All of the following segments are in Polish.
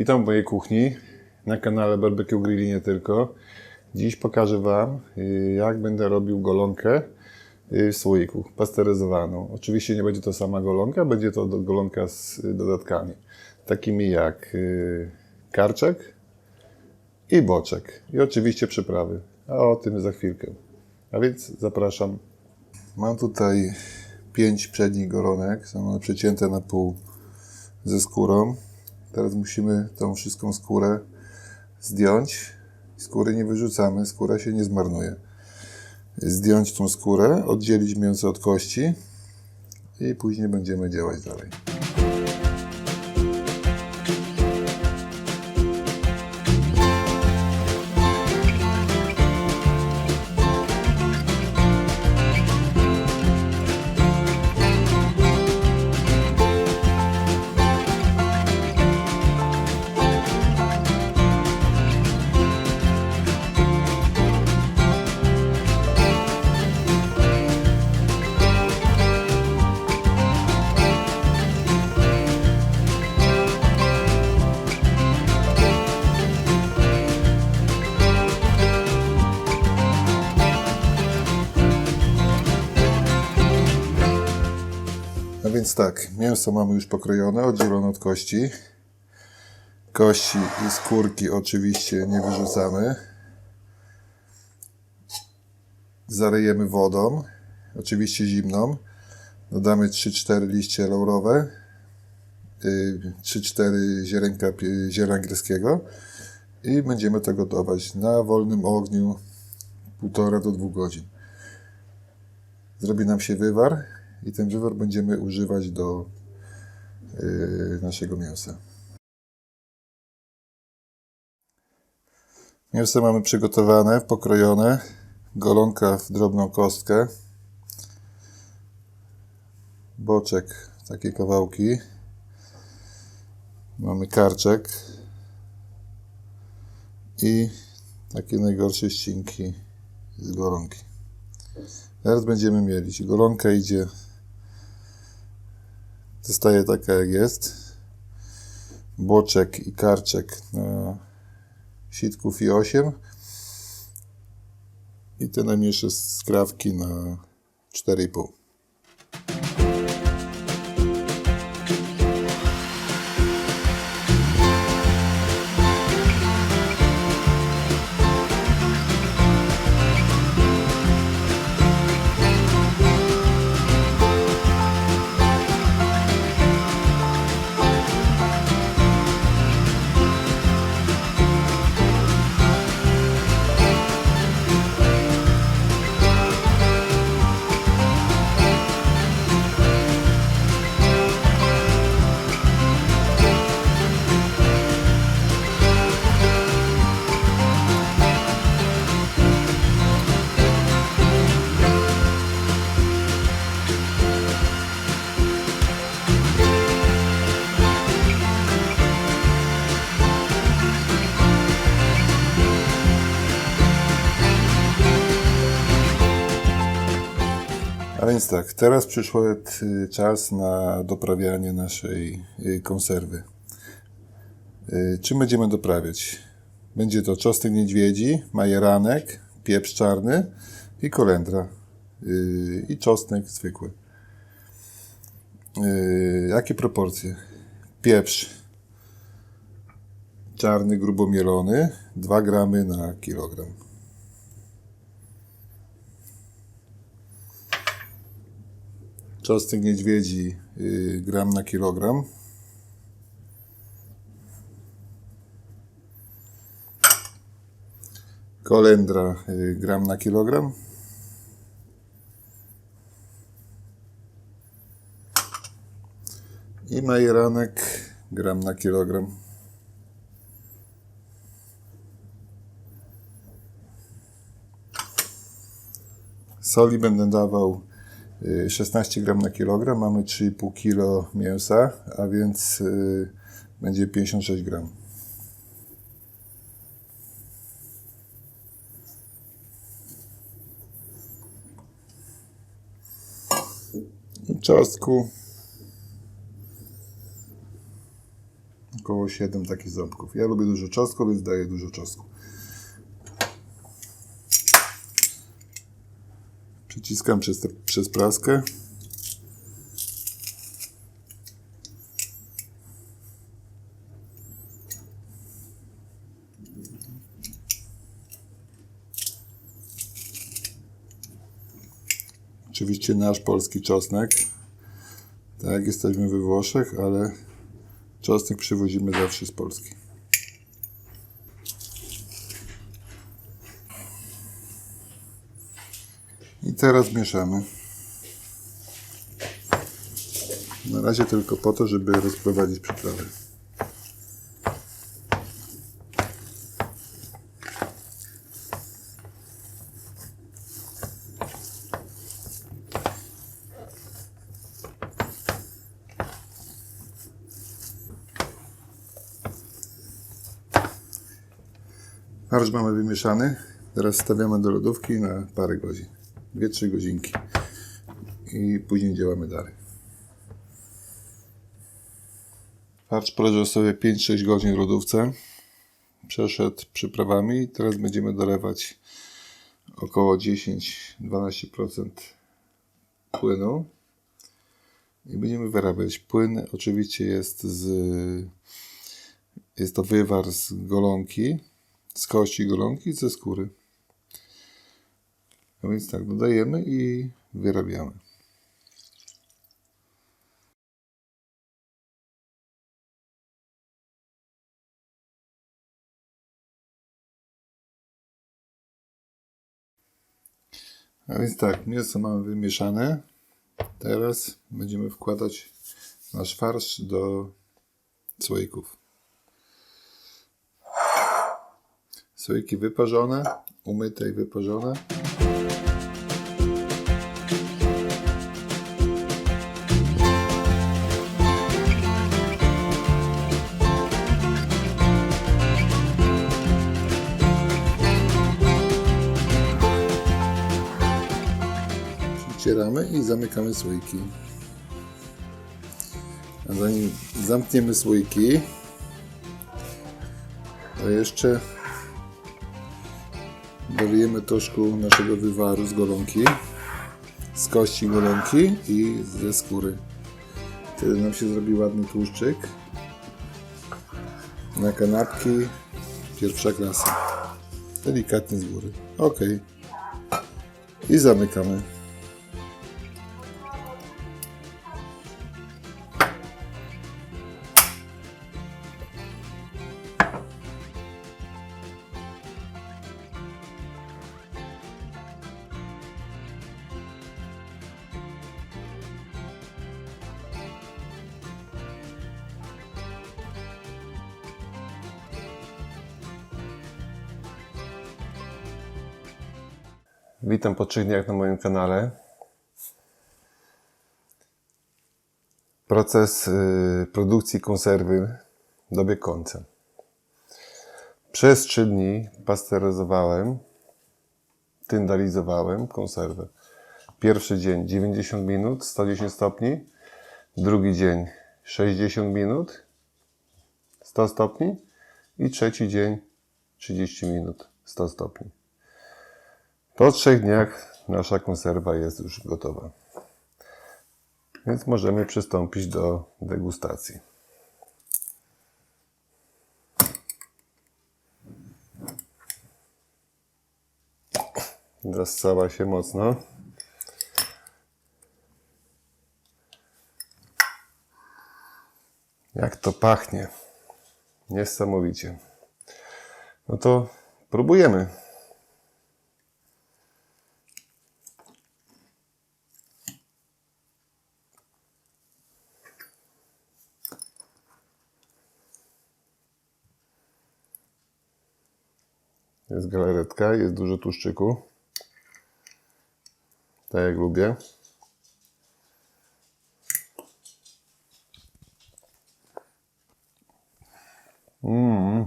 Witam w mojej kuchni na kanale Barbecue Grill nie tylko. Dziś pokażę Wam, y, jak będę robił golonkę y, w słoiku, pasteryzowaną. Oczywiście nie będzie to sama golonka, będzie to golonka z y, dodatkami, takimi jak karczek i boczek. I oczywiście przyprawy, a o tym za chwilkę. A więc zapraszam. Mam tutaj pięć przednich golonek, są one przecięte na pół ze skórą. Teraz musimy tą wszystką skórę zdjąć. Skóry nie wyrzucamy, skóra się nie zmarnuje. Zdjąć tą skórę, oddzielić mięso od kości i później będziemy działać dalej. Więc tak, mięso mamy już pokrojone, oddzielone od kości. Kości i skórki oczywiście nie wyrzucamy. Zarejemy wodą, oczywiście zimną. Dodamy 3-4 liście laurowe, y, 3-4 ziarenka pie- ziela angielskiego i będziemy to gotować na wolnym ogniu 1,5 do 2 godzin. Zrobi nam się wywar i ten wywar będziemy używać do y, naszego mięsa. Mięso mamy przygotowane, pokrojone. Golonka w drobną kostkę. Boczek, takie kawałki. Mamy karczek. I takie najgorsze ścinki z golonki. Teraz będziemy mieli. Golonka idzie, zostaje taka jak jest. Boczek i karczek na sitków i 8. I te najmniejsze skrawki na 4,5. Więc tak, teraz przyszedł y, czas na doprawianie naszej y, konserwy. Y, Czym będziemy doprawiać? Będzie to czosnek niedźwiedzi, majeranek, pieprz czarny i kolendra. I czosnek zwykły. Jakie proporcje? Pieprz czarny, grubo mielony, 2 gramy na kilogram. Czosnek niedźwiedzi y, gram na kilogram. Kolendra y, gram na kilogram. I majeranek gram na kilogram. Soli będę dawał 16 gram na kilogram. Mamy 3,5 kg mięsa, a więc y, będzie 56 gram. Czosnku około 7 takich ząbków. Ja lubię dużo czosnku, więc daję dużo czosnku. Przyciskam przez, przez praskę. Oczywiście nasz polski czosnek. Tak, jesteśmy we Włoszech, ale czosnek przywozimy zawsze z Polski. Teraz mieszamy. Na razie tylko po to, żeby rozprowadzić przyprawę. Farsz mamy wymieszany. Teraz stawiamy do lodówki na parę godzin. 2-3 godzinki. I później działamy dalej. Farsz poleżał sobie 5-6 godzin w lodówce. Przeszedł przyprawami. Teraz będziemy dolewać około 10-12% płynu. I będziemy wyrabiać. Płyn oczywiście jest z... Jest to wywar z golonki, z kości golonki ze skóry. A więc tak, dodajemy i wyrabiamy. A więc tak, mięso mamy wymieszane. Teraz będziemy wkładać nasz farsz do słoików. Słoiki wyparzone, umyte i wyparzone. Przecieramy i zamykamy słoiki. A zanim zamkniemy słoiki, to jeszcze dolijemy troszkę naszego wywaru z golonki, z kości golonki i ze skóry. Wtedy nam się zrobi ładny tłuszczyk. Na kanapki pierwsza klasa. Delikatnie z góry. Ok. I zamykamy. Witam po trzech dniach na moim kanale. Proces y, produkcji konserwy dobiegł końca. Przez trzy dni pasteryzowałem, tyndalizowałem konserwę. Pierwszy dzień 90 minut, 110 stopni. Drugi dzień 60 minut, 100 stopni. I trzeci dzień 30 minut, 100 stopni. Po trzech dniach nasza konserwa jest już gotowa. Więc możemy przystąpić do degustacji. Zassała się mocno. Jak to pachnie. Niesamowicie. No to próbujemy. Jest galaretka, jest dużo tłuszczyku. Tak jak lubię. Mmm.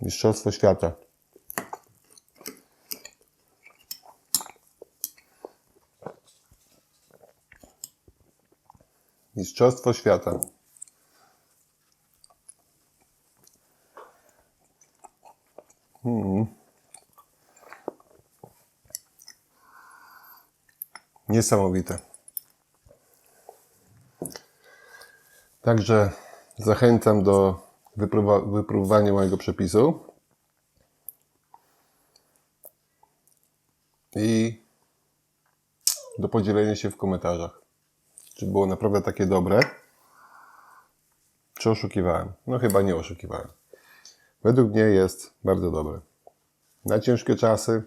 Mistrzostwo świata. Mistrzostwo świata. Niesamowite. Także zachęcam do wypróbowania mojego przepisu. I do podzielenia się w komentarzach. Czy było naprawdę takie dobre? Czy oszukiwałem? No chyba nie oszukiwałem. Według mnie jest bardzo dobre. Na ciężkie czasy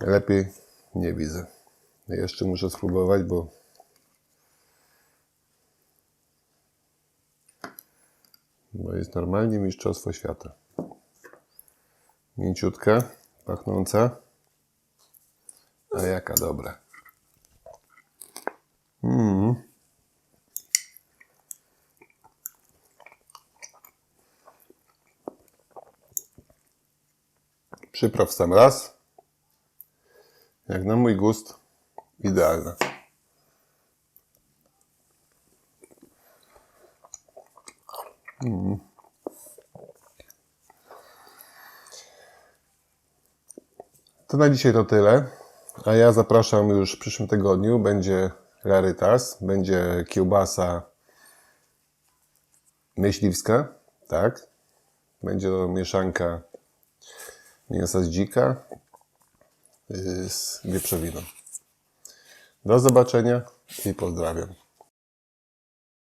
lepiej nie widzę. Jeszcze muszę spróbować, bo bo jest normalnie mistrzostwo świata. Mięciutka, pachnąca, a jaka dobra. Przypraw w sam raz. Jak na mój gust, idealna. Mm. To na dzisiaj to tyle. A ja zapraszam już w przyszłym tygodniu. Będzie rarytas, będzie kiełbasa myśliwska, tak? Będzie mieszanka mięsa z dzika z wieprzowiną. Do zobaczenia i pozdrawiam.